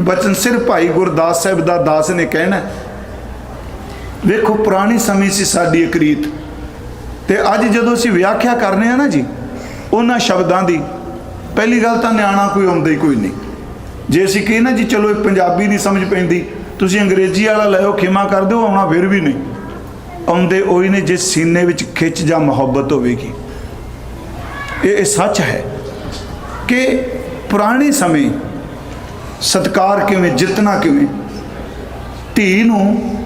ਬਚਨ ਸਿਰ ਭਾਈ ਗੁਰਦਾਸ ਸਾਹਿਬ ਦਾ ਦਾਸ ਨੇ ਕਹਿਣਾ ਵੇਖੋ, ਪੁਰਾਣੀ ਸਮੇਂ ਸੀ ਸਾਡੀ ਇੱਕ ਰੀਤ। ਤੇ ਅੱਜ ਜਦੋਂ ਅਸੀਂ ਵਿਆਖਿਆ ਕਰਨੇ ਆ ਨਾ ਜੀ, ਉਹਨਾਂ ਸ਼ਬਦਾਂ ਦੀ ਪਹਿਲੀ ਗੱਲ ਤਾਂ ਨਿਆਣਾ ਕੋਈ ਆਉਂਦਾ ਹੀ ਕੋਈ ਨਹੀਂ। ਜੇ ਅਸੀਂ ਕਹੇ ਨਾ ਜੀ, ਚਲੋ ਇਹ ਪੰਜਾਬੀ ਨਹੀਂ ਸਮਝ ਪੈਂਦੀ, ਤੁਸੀਂ ਅੰਗਰੇਜ਼ੀ ਵਾਲਾ ਲੈਓ ਖਿਮਾ ਕਰ ਦਿਓ, ਆਉਣਾ ਫਿਰ ਵੀ ਨਹੀਂ। ਆਉਂਦੇ ਉਹੀ ਨੇ ਜਿਸ ਸੀਨੇ ਵਿੱਚ ਖਿੱਚ ਜਾਂ ਮੁਹੱਬਤ ਹੋਵੇਗੀ। ਇਹ ਸੱਚ ਹੈ ਕਿ ਪੁਰਾਣੇ ਸਮੇਂ ਸਤਕਾਰ ਕਿਵੇਂ, ਜਿੱਤਣਾ ਕਿਵੇਂ? ਧੀ ਨੂੰ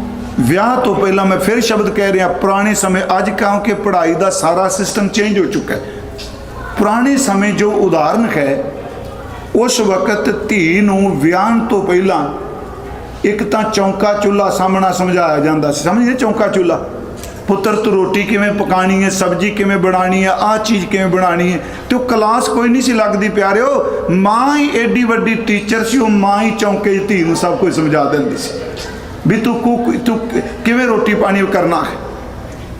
ਵਿਆਹ ਤੋਂ ਪਹਿਲਾਂ ਮੈਂ ਫਿਰ ਸ਼ਬਦ ਕਹਿ ਰਿਹਾ, ਪੁਰਾਣੇ ਸਮੇਂ, ਅੱਜ ਕਿਉਂਕਿ ਪੜ੍ਹਾਈ ਦਾ ਸਾਰਾ ਸਿਸਟਮ ਚੇਂਜ ਹੋ ਚੁੱਕਾ ਹੈ। ਪੁਰਾਣੇ ਸਮੇਂ ਜੋ ਉਦਾਹਰਨ ਹੈ, ਉਸ ਵਕਤ ਧੀ ਨੂੰ ਵਿਆਹਣ ਤੋਂ ਪਹਿਲਾਂ ਇੱਕ ਤਾਂ ਚੌਂਕਾ ਚੁੱਲਾ ਸਾਹਮਣਾ ਸਮਝਾਇਆ ਜਾਂਦਾ ਸੀ। ਸਮਝਦੇ ਚੌਂਕਾ ਚੁੱਲਾ ਪੁੱਤਰ, ਤੂੰ ਰੋਟੀ ਕਿਵੇਂ ਪਕਾਣੀ ਹੈ? ਸਬਜ਼ੀ ਕਿਵੇਂ ਬਣਾਣੀ ਹੈ? ਆਹ ਚੀਜ਼ ਕਿਵੇਂ ਬਣਾਣੀ ਹੈ? ਤੇ ਉਹ ਕਲਾਸ ਕੋਈ ਨਹੀਂ ਸੀ ਲੱਗਦੀ, ਪਿਆਰਿਓ। ਮਾਂ ਹੀ ਐਡੀ ਵੱਡੀ ਟੀਚਰ ਸੀ, ਉਹ ਮਾਂ ਹੀ ਚੌਂਕੇ ਦੀ ਧੀ ਨੂੰ ਸਭ ਕੁਝ ਸਮਝਾ ਦਿੰਦੀ ਸੀ। ਵੀ ਤੂੰ ਕੁ- ਤੂੰ ਕਿਵੇਂ ਰੋਟੀ ਪਾਣੀ ਕਰਨਾ ਹੈ?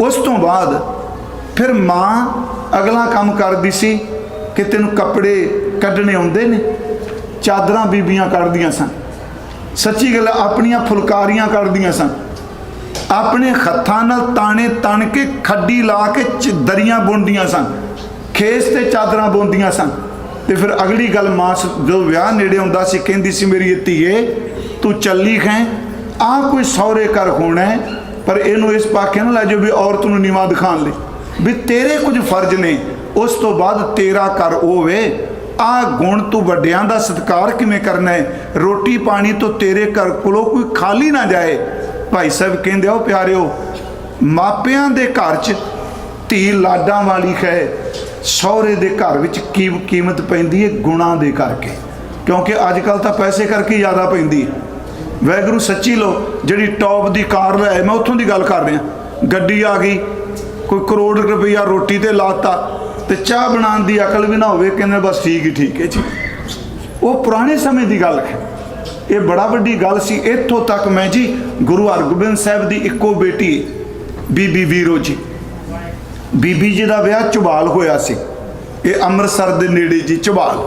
ਉਸ ਤੋਂ ਬਾਅਦ ਫਿਰ ਮਾਂ ਅਗਲਾ ਕੰਮ ਕਰਦੀ ਸੀ ਕਿ ਤੈਨੂੰ ਕੱਪੜੇ ਕੱਢਣੇ ਆਉਂਦੇ ਨੇ, ਚਾਦਰਾਂ ਬੀਬੀਆਂ ਕੱਢਦੀਆਂ ਸਨ। ਸੱਚੀ ਗੱਲ, ਆਪਣੀਆਂ ਫੁਲਕਾਰੀਆਂ ਕੱਢਦੀਆਂ ਸਨ। ਆਪਣੇ ਹੱਥਾਂ ਨਾਲ ਤਾਣੇ ਤਣ ਕੇ ਖੱਡੀ ਲਾ ਕੇ ਚ- ਦਰੀਆਂ ਬੁਣਦੀਆਂ ਸਨ, ਖੇਸ ਤੇ ਚਾਦਰਾਂ ਬੁਣਦੀਆਂ ਸਨ। ਤੇ ਫਿਰ ਅਗਲੀ ਗੱਲ ਮਾਂ ਸ- ਜਦੋਂ ਵਿਆਹ ਨੇੜੇ ਆਉਂਦਾ ਸੀ, ਕਹਿੰਦੀ ਸੀ ਮੇਰੀ ਧੀਏ, ਤੂੰ ਚੱਲੀ ਖੈਂ ਆ ਕੋਈ ਸਹੁਰੇ ਘਰ ਹੋਣਾ ਪਰ ਇਹਨੂੰ ਇਸ ਪਾਕੇ ਨਾ ਲੈ ਜਾਓ ਵੀ ਔਰਤ ਨੂੰ ਨੀਵਾ ਦਿਖਾਣ ਲਈ। ਵੀ ਤੇਰੇ ਕੁਝ ਫਰਜ਼ ਨੇ, ਉਸ ਤੋਂ ਬਾਅਦ ਤੇਰਾ ਘਰ ਹੋਵੇ ਆ ਗੁਣ ਤੂੰ ਵੱਡਿਆਂ ਦਾ ਸਤਿਕਾਰ ਕਿਵੇਂ ਕਰਨਾ ਹੈ? ਰੋਟੀ ਪਾਣੀ ਤੋਂ ਤੇਰੇ ਘਰ ਕੋਲੋਂ ਕੋਈ ਖਾਲੀ ਨਾ ਜਾਏ। ਭਾਈ ਸਾਹਿਬ ਕਹਿੰਦੇ ਆ, ਉਹ ਪਿਆਰਿਓ, ਮਾਪਿਆਂ ਦੇ ਘਰ 'ਚ ਧੀ ਲਾਡਾਂ ਵਾਲੀ ਹੈ ਸਹੁਰੇ ਦੇ ਘਰ ਵਿੱਚ ਕੀ ਕੀਮਤ ਪੈਂਦੀ ਹੈ ਗੁਣਾਂ ਦੇ ਕਰਕੇ। ਕਿਉਂਕਿ ਅੱਜ ਕੱਲ ਤਾਂ ਪੈਸੇ ਕਰਕੇ ਜ਼ਿਆਦਾ ਪੈਂਦੀ ਹੈ ਵੈਗਰੂ ਸੱਚੀ ਲੋ ਜਿਹੜੀ ਟੌਪ ਦੀ ਕਾਰ ਲੈ ਮੈਂ ਉੱਥੋਂ ਦੀ ਗੱਲ ਕਰ ਰਿਹਾ। ਗੱਡੀ ਆ ਗਈ, ਕੋਈ ਕਰੋੜ ਰੁਪਈਆ ਰੋਟੀ ਤੇ ਲਾਤਾ ਤੇ ਚਾਹ ਬਣਾਉਣ ਦੀ ਅਕਲ ਵੀ ਨਾ ਹੋਵੇ, ਕਹਿੰਦੇ ਬਸ ਠੀਕ ਹੀ ਠੀਕ ਹੈ ਜੀ। ਉਹ ਪੁਰਾਣੇ ਸਮੇਂ ਦੀ ਗੱਲ ਹੈ। ਇਹ ਬੜਾ ਵੱਡੀ ਗੱਲ ਸੀ। ਇੱਥੋਂ ਤੱਕ ਮੈਂ ਜੀ ਗੁਰੂ ਹਰਗੋਬਿੰਦ ਸਾਹਿਬ ਦੀ ਇੱਕੋ ਬੇਟੀ ਬੀਬੀ ਵੀਰੋ ਜੀ। ਬੀਬੀ ਜੀ ਦਾ ਵਿਆਹ ਚੁਬਾਲ ਹੋਇਆ ਸੀ। ਇਹ ਅੰਮ੍ਰਿਤਸਰ ਦੇ ਨੇੜੇ ਜੀ ਚੁਬਾਲ।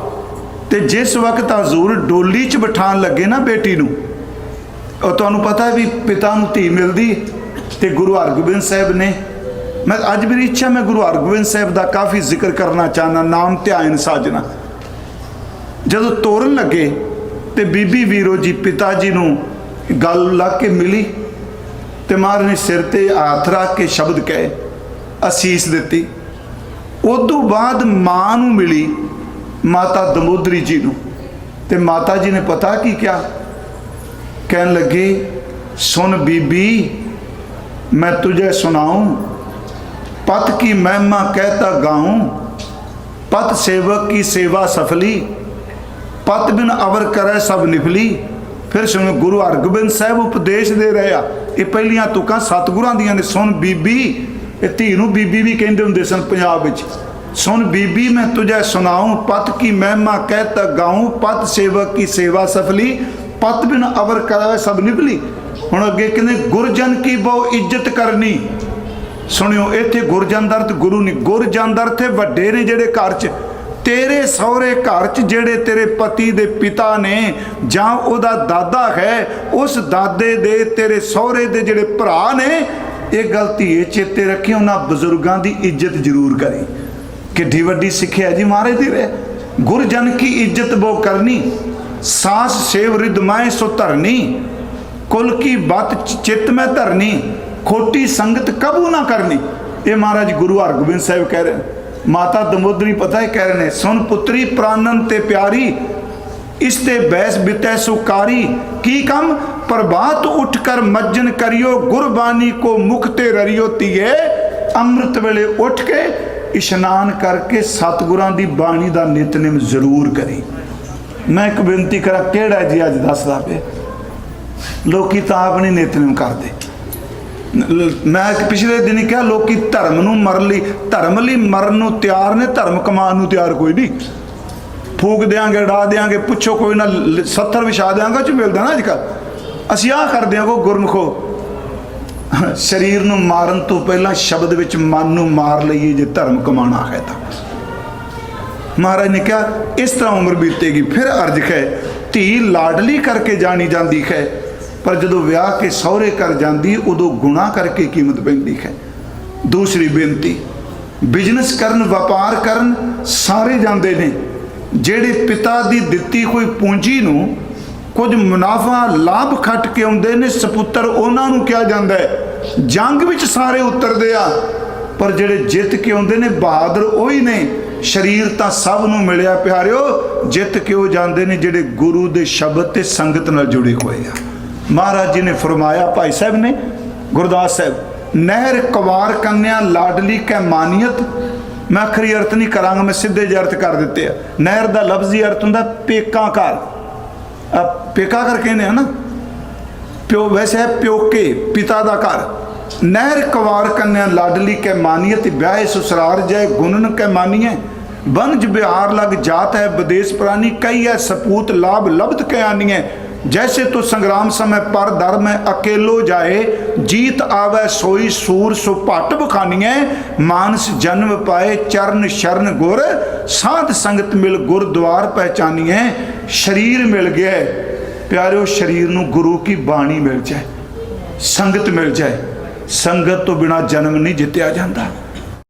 ਤੇ ਜਿਸ ਵਕਤ ਹਜ਼ੂਰ ਡੋਲੀ 'ਚ ਬਿਠਾਣ ਲੱਗੇ ਨਾ ਬੇਟੀ ਨੂੰ, ਉਹ ਤੁਹਾਨੂੰ ਪਤਾ ਵੀ ਪਿਤਾ ਨੂੰ ਧੀ ਮਿਲਦੀ ਤੇ ਗੁਰੂ ਹਰਗੋਬਿੰਦ ਸਾਹਿਬ ਨੇ। ਮੈਂ ਅੱਜ ਮੇਰੀ ਇੱਛਾ, ਮੈਂ ਗੁਰੂ ਹਰਗੋਬਿੰਦ ਸਾਹਿਬ ਦਾ ਕਾਫੀ ਜ਼ਿਕਰ ਕਰਨਾ ਚਾਹਨਾ ਨਾਮ ਧਿਆਨ ਸਾਜਨਾ ਜਦੋਂ ਤੋਰਨ ਲੱਗੇ ਤੇ ਬੀਬੀ ਵੀਰੋ ਜੀ, ਪਿਤਾ ਜੀ ਨੂੰ ਗੱਲ ਲੱਗ ਕੇ ਮਿਲੀ ਤੇ ਮਹਾਰਾਜ ਸਿਰ ਤੇ ਹੱਥ ਰੱਖ ਕੇ ਸ਼ਬਦ ਕਹੇ, ਅਸੀਸ ਦਿੱਤੀ। ਉਸ ਤੋਂ ਬਾਅਦ ਮਾਂ ਨੂੰ ਮਿਲੀ ਮਾਤਾ ਦਮੋਦਰੀ ਜੀ ਨੂੰ ਤੇ ਮਾਤਾ ਜੀ ਨੇ ਪਤਾ ਕੀ ਕਿਹਾ? ਕਹਿਣ ਲੱਗੇ, ਸੁਣ ਬੀਬੀ, ਮੈਂ ਤੁਝੇ ਸੁਣਾਉਂ। ਪਤ ਕੀ ਮਹਿਮਾ ਕਹਤਾ ਗਾਉਂ। ਪਤ ਸੇਵਕ ਕੀ ਸੇਵਾ ਸਫਲੀ। ਪਤ ਬਿਨ ਅਵਰ ਕਰੈ ਸਭ ਨਿਫਲੀ। ਫਿਰ ਸੁਣੋ ਗੁਰੂ ਹਰਗੋਬਿੰਦ ਸਾਹਿਬ ਉਪਦੇਸ਼ ਦੇ ਰਹੇ ਆ ਇਹ ਪਹਿਲੀਆਂ ਤੁਕਾਂ ਸਤਿਗੁਰਾਂ ਦੀਆਂ ਨੇ, ਸੁਣ ਬੀਬੀ। ਇਹ ਧੀ ਨੂੰ ਬੀਬੀ ਵੀ ਕਹਿੰਦੇ ਹੁੰਦੇ ਸਨ ਪੰਜਾਬ ਵਿੱਚ। ਸੁਣ ਬੀਬੀ, ਮੈਂ ਤੁਝੇ ਸੁਣਾਉਂ ਪਤ ਕੀ ਮਹਿਮਾ ਕਹਿਤ ਗਾਉਂ ਪਤ ਸੇਵਕ ਕੀ ਸੇਵਾ ਸਫਲੀ। ਪਤ ਬਿਨ ਅਵਰ ਕਰੈ ਸਭ ਨਿਫਲੀ। ਹੁਣ ਅੱਗੇ ਕਹਿੰਦੇ, ਗੁਰਜਨ ਕੀ ਬਹੁ ਇੱਜ਼ਤ ਕਰਨੀ? ਸੁਣਿਓ, ਇੱਥੇ ਗੁਰਜਨ ਅਰਥ ਗੁਰੂ ਨਹੀਂ, ਗੁਰਜਨ ਅਰਥ ਵੱਡੇ ਨੇ ਜਿਹੜੇ ਘਰ 'ਚ ਤੇਰੇ ਸਹੁਰੇ ਘਰ 'ਚ ਜਿਹੜੇ ਤੇਰੇ ਪਤੀ ਦੇ ਪਿਤਾ ਨੇ ਜਾਂ ਉਹਦਾ ਦਾਦਾ ਹੈ, ਉਸ ਦਾਦੇ ਦੇ ਤੇਰੇ ਸਹੁਰੇ ਦੇ ਜਿਹੜੇ ਭਰਾ ਨੇ, ਇਹ ਗਲਤੀ ਇਹ ਚੇਤੇ ਰੱਖੀ, ਉਹਨਾਂ ਬਜ਼ੁਰਗਾਂ ਦੀ ਇੱਜ਼ਤ ਜ਼ਰੂਰ ਕਰੀ। ਕਿੱਡੀ ਵੱਡੀ ਸਿੱਖਿਆ ਜੀ ਮਹਾਰਾਜ ਦੀ ਵੇ ਗੁਰਜਨ ਕੀ ਇੱਜ਼ਤ ਬੋ ਕਰਨੀ? ਸਾਸ ਸੇਵ ਰਿਦ ਮਾਏ ਸੋ ਧਰਨੀ। ਕੁਲ ਕੀ ਬਤ ਚ- ਚਿੱਤ ਮੈਂ ਧਰਨੀ। ਖੋਟੀ ਸੰਗਤ ਕਬੂ ਨਾ ਕਰਨੀ। ਇਹ ਮਹਾਰਾਜ ਗੁਰੂ ਹਰਗੋਬਿੰਦ ਸਾਹਿਬ ਕਹਿ ਰਹੇ ਨੇ। ਮਾਤਾ ਦਮੋਦਰੀ ਪਤਾ ਹੈ ਕਹਿ ਰਹੇ ਨੇ ਸੁਨ ਪੁੱਤਰੀ, ਪ੍ਰਾਨਨ ਤੇ ਪਿਆਰੀ, ਇਸ ਤੇ ਬੈਸ ਬਿਤੈ ਸੁਕਾਰੀ, ਕੀ ਕੰਮ? ਪ੍ਰਭਾਤ ਉੱਠ ਕਰ ਮੱਜਨ ਕਰਿਓ, ਗੁਰਬਾਣੀ ਕੋ ਮੁਖ ਤੇ ਰਰਿਓ ਤੀਏ ਅੰਮ੍ਰਿਤ ਵੇਲੇ ਉੱਠ ਕੇ ਇਸ਼ਨਾਨ ਕਰਕੇ ਸਤਿਗੁਰਾਂ ਦੀ ਬਾਣੀ ਦਾ ਨਿਤਨੇਮ ਜ਼ਰੂਰ ਕਰੀ। ਮੈਂ ਇੱਕ ਬੇਨਤੀ ਕਰਾਂ, ਕਿਹੜਾ ਜੀ ਅੱਜ ਦੱਸਦਾ ਪਿਆ? ਲੋਕੀ ਤਾਂ ਆਪ ਨਹੀਂ ਨਿਤਨੇਮ ਕਰਦੇ। ਮੈਂ ਪਿਛਲੇ ਦਿਨ ਕਿਹਾ, ਲੋਕੀ ਧਰਮ ਨੂੰ ਮਰਨ ਲਈ, ਧਰਮ ਲਈ ਮਰਨ ਨੂੰ ਤਿਆਰ ਨੇ, ਧਰਮ ਕਮਾਉਣ ਨੂੰ ਤਿਆਰ ਕੋਈ ਨਹੀਂ। ਫੂਕ ਦਿਆਂਗੇ, ਡਾ ਦਿਆਂਗੇ, ਪੁੱਛੋ ਕੋਈ ਨਾ 70 ਵਿਛਾ ਦਿਆਂਗਾ ਚ ਮਿਲਦਾ ਨਾ ਅੱਜ ਕੱਲ੍ਹ ਅਸੀਂ ਆਹ ਕਰਦੇ ਹਾਂ ਕੋ ਗੁਰਮਖੋ। ਸਰੀਰ ਨੂੰ ਮਾਰਨ ਤੋਂ ਪਹਿਲਾਂ ਸ਼ਬਦ ਵਿੱਚ ਮਨ ਨੂੰ ਮਾਰ ਲਈਏ, ਜੇ ਧਰਮ ਕਮਾਉਣਾ ਹੈ ਤਾਂ। ਮਹਾਰਾਜ ਨੇ ਕਿਹਾ, ਇਸ ਤਰ੍ਹਾਂ ਉਮਰ ਬੀਤੇਗੀ, ਫਿਰ ਅਰਜ ਹੈ, ਧੀ ਲਾਡਲੀ ਕਰਕੇ ਜਾਣੀ ਜਾਂਦੀ ਹੈ। ਪਰ ਜਦੋਂ ਵਿਆਹ ਕੇ ਸਹੁਰੇ ਕਰ ਜਾਂਦੀ, ਉਦੋਂ ਗੁਨਾਹ ਕਰਕੇ ਕੀਮਤ ਪੈਂਦੀ ਹੈ। ਦੂਸਰੀ ਬੇਨਤੀ ਬਿਜ਼ਨਸ ਕਰਨ, ਵਪਾਰ ਕਰਨ ਸਾਰੇ ਜਾਂਦੇ ਨੇ। ਜਿਹੜੇ ਪਿਤਾ ਦੀ ਦਿੱਤੀ ਕੋਈ ਪੂੰਜੀ ਨੂੰ ਕੁਝ ਮੁਨਾਫਾ, ਲਾਭ ਖੱਟ ਕੇ ਆਉਂਦੇ ਨੇ, ਸਪੁੱਤਰ ਉਹਨਾਂ ਨੂੰ ਕਿਹਾ ਜਾਂਦਾ ਹੈ, ਜੰਗ ਵਿੱਚ ਸਾਰੇ ਉਤਰਦੇ ਆ। ਪਰ ਜਿਹੜੇ ਜਿੱਤ ਕੇ ਆਉਂਦੇ ਨੇ, ਬਹਾਦਰ ਉਹੀ ਨੇ। ਸ਼ਰੀਰ ਤਾਂ ਸਭ ਨੂੰ ਮਿਲਿਆ, ਪਿਆਰਿਓ, ਜਿੱਤ ਕੇ ਉਹ ਜਾਂਦੇ ਨੇ ਜਿਹੜੇ ਗੁਰੂ ਦੇ ਸ਼ਬਦ ਤੇ ਸੰਗਤ ਨਾਲ ਜੁੜੇ ਹੋਏ ਆ। ਮਹਾਰਾਜ ਜੀ ਨੇ ਫਰਮਾਇਆ, ਭਾਈ ਸਾਹਿਬ ਨੇ, ਗੁਰਦਾਸ ਸਾਹਿਬ, ਨਹਿਰ ਕਵਾਰ ਕੰਨਿਆ, ਲਾਡਲੀ ਕੈ ਮਾਨੀਅਤ। ਮੈਂ ਅਖਰੀ ਅਰਥ ਨਹੀਂ ਕਰਾਂਗਾ, ਮੈਂ ਸਿੱਧੇ ਜਿਹੇ ਅਰਥ ਕਰ ਦਿੱਤੇ ਆ। ਨਹਿਰ ਦਾ ਲਫ਼ਜ਼ੀ ਅਰਥ ਹੁੰਦਾ ਪੇਕਾ ਘਰ ਆ ਪੇਕਾ ਘਰ ਕਹਿੰਦੇ ਆ ਨਾ? ਪਿਓ, ਵੈਸੇ ਹੈ ਪਿਓਕੇ, ਪਿਤਾ ਦਾ ਘਰ। ਨਹਿਰ ਕਵਾਰ ਕੰਨਿਆ, ਲਾਡਲੀ ਕੈ ਮਾਨੀਅਤ, ਵਿਆਹੇ ਸੁਸਰਾਰ ਜੈ ਗੁਣਨ ਕੈ ਮਾਨੀਐ। ਬਨਜ ਬਿਹਾਰ ਲਗ ਜਾਤ ਹੈ, ਵਿਦੇਸ਼ ਪ੍ਰਾਨੀ ਕਈ ਹੈ ਸਪੂਤ, ਲਾਭ ਲਬਦ ਕੈ ਆਨੀਐ। ਜੈਸੇ ਤੋ ਸੰਗਰਾਮ ਸਮੈ ਪਰ ਦਰ ਮੈਂ ਅਕੇਲੋ ਜਾਏ ਜੀਤ ਆਵੈ ਸੋਈ ਸੂਰ ਸੋ ਭਟ ਬਖਾਨੀਐ ਮਾਨਸ ਜਨਮ ਪਾਏ ਚਰਨ ਸ਼ਰਨ ਗੁਰ ਸਾਧ ਸੰਗਤ ਮਿਲ ਗੁਰਦੁਆਰ ਪਹਿਚਾਨੀਐ ਸ਼ਰੀਰ ਮਿਲ ਗਿਆ ਪਿਆਰਿਓ ਸ਼ਰੀਰ ਨੂੰ ਗੁਰੂ ਕੀ ਬਾਣੀ ਮਿਲ ਜਾਏ ਸੰਗਤ ਮਿਲ ਜਾਏ ਸੰਗਤ ਤੋਂ ਬਿਨਾ ਜਨਮ ਨਹੀਂ ਜਿੱਤਿਆ ਜਾਂਦਾ